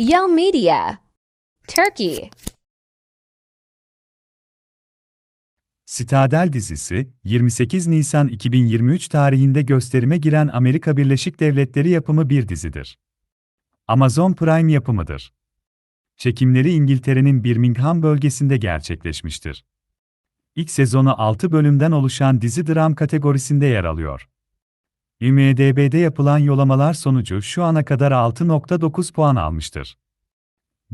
Yell Media. Turkey. Citadel dizisi, 28 Nisan 2023 tarihinde gösterime giren Amerika Birleşik Devletleri yapımı bir dizidir. Amazon Prime yapımıdır. Çekimleri İngiltere'nin Birmingham bölgesinde gerçekleşmiştir. İlk sezonu 6 bölümden oluşan dizi dram kategorisinde yer alıyor. IMDb'de yapılan yolamalar sonucu şu ana kadar 6.9 puan almıştır.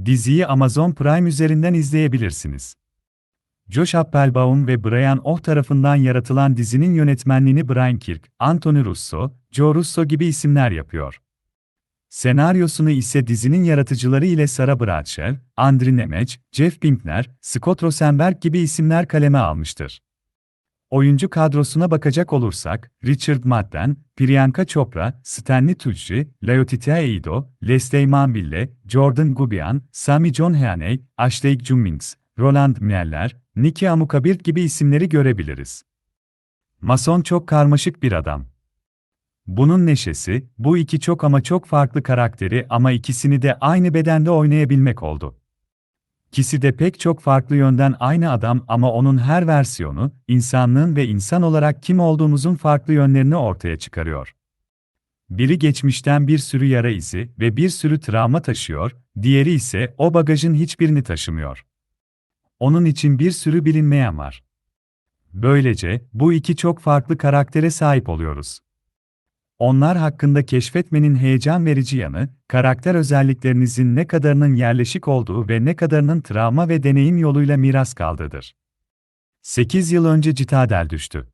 Diziyi Amazon Prime üzerinden izleyebilirsiniz. Josh Applebaum ve Brian Oh tarafından yaratılan dizinin yönetmenliğini Brian Kirk, Anthony Russo, Joe Russo gibi isimler yapıyor. Senaryosunu ise dizinin yaratıcıları ile Sarah Bradshaw, Andrew Nemec, Jeff Pinkner, Scott Rosenberg gibi isimler kaleme almıştır. Oyuncu kadrosuna bakacak olursak, Richard Madden, Priyanka Chopra, Stanley Tucci, Laetitia Eido, Leslie Manville, Jordan Gubian, Sami John Heaney, Ashley Cummings, Roland Mieller, Nicky Amukabir gibi isimleri görebiliriz. Mason çok karmaşık bir adam. Bunun neşesi, bu iki çok ama çok farklı karakteri ama ikisini de aynı bedende oynayabilmek oldu. İkisi de pek çok farklı yönden aynı adam ama onun her versiyonu, insanlığın ve insan olarak kim olduğumuzun farklı yönlerini ortaya çıkarıyor. Biri geçmişten bir sürü yara izi ve bir sürü travma taşıyor, diğeri ise o bagajın hiçbirini taşımıyor. Onun için bir sürü bilinmeyen var. Böylece, bu iki çok farklı karaktere sahip oluyoruz. Onlar hakkında keşfetmenin heyecan verici yanı, karakter özelliklerinizin ne kadarının yerleşik olduğu ve ne kadarının travma ve deneyim yoluyla miras kaldığıdır. 8 yıl önce Citadel düştü.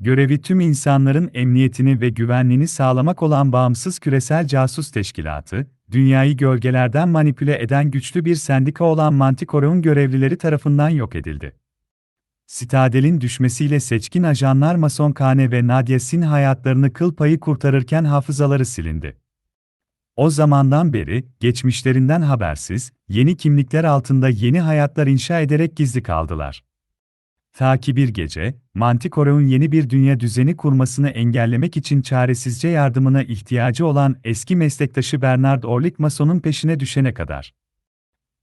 Görevi tüm insanların emniyetini ve güvenliğini sağlamak olan bağımsız küresel casus teşkilatı, dünyayı gölgelerden manipüle eden güçlü bir sendika olan Manticore'un görevlileri tarafından yok edildi. Citadel'in düşmesiyle seçkin ajanlar Mason Kane ve Nadia Sin hayatlarını kıl payı kurtarırken hafızaları silindi. O zamandan beri, geçmişlerinden habersiz, yeni kimlikler altında yeni hayatlar inşa ederek gizli kaldılar. Ta ki bir gece, Manticore'un yeni bir dünya düzeni kurmasını engellemek için çaresizce yardımına ihtiyacı olan eski meslektaşı Bernard Orlik Mason'un peşine düşene kadar.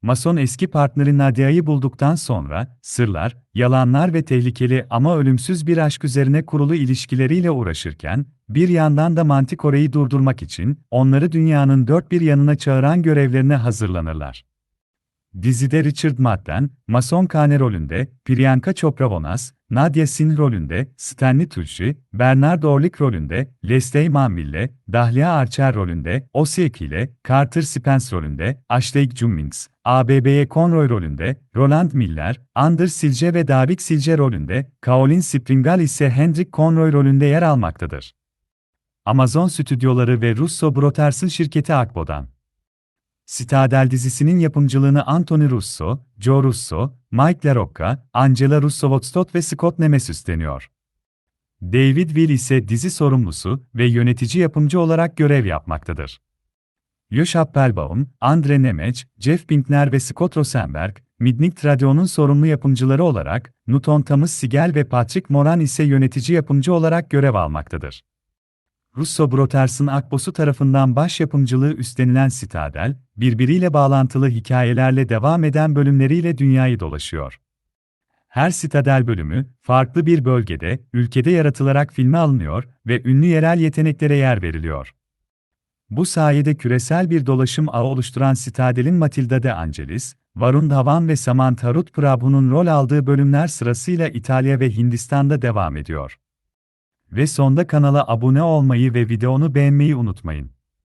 Mason eski partneri Nadia'yı bulduktan sonra, sırlar, yalanlar ve tehlikeli ama ölümsüz bir aşk üzerine kurulu ilişkileriyle uğraşırken, bir yandan da Manticore'yi durdurmak için, onları dünyanın dört bir yanına çağıran görevlerine hazırlanırlar. Dizide Richard Madden, Mason Kane rolünde, Priyanka Chopra Bonas, Nadia Sin rolünde, Stanley Tucci, Bernard Orlik rolünde, Leslie Manville, Dahlia Archer rolünde, Osiek ile, Carter Spence rolünde, Ashley Cummings, ABB'ye Conroy rolünde, Roland Miller, Anders Silce ve Davik Silce rolünde, Kaolin Springal ise Hendrik Conroy rolünde yer almaktadır. Amazon stüdyoları ve Russo Brothers'ın şirketi Akbo'dan. Citadel dizisinin yapımcılığını Anthony Russo, Joe Russo, Mike LaRocca, Angela Russo-Woodstock ve Scott Nemes üstleniyor. David Will ise dizi sorumlusu ve yönetici yapımcı olarak görev yapmaktadır. Josh Applebaum, Andre Nemec, Jeff Pinkner ve Scott Rosenberg, Midnight Radio'nun sorumlu yapımcıları olarak, Newton Thomas Sigel ve Patrick Moran ise yönetici yapımcı olarak görev almaktadır. Russo Brothers'ın Akbosu tarafından baş yapımcılığı üstlenilen Citadel, birbiriyle bağlantılı hikayelerle devam eden bölümleriyle dünyayı dolaşıyor. Her Citadel bölümü, farklı bir bölgede, ülkede yaratılarak filme alınıyor ve ünlü yerel yeteneklere yer veriliyor. Bu sayede küresel bir dolaşım ağı oluşturan Citadel'in Matilda de Angelis, Varun Dhawan ve Samantha Ruth Prabhu'nun rol aldığı bölümler sırasıyla İtalya ve Hindistan'da devam ediyor. Ve sonda kanala abone olmayı ve videonu beğenmeyi unutmayın.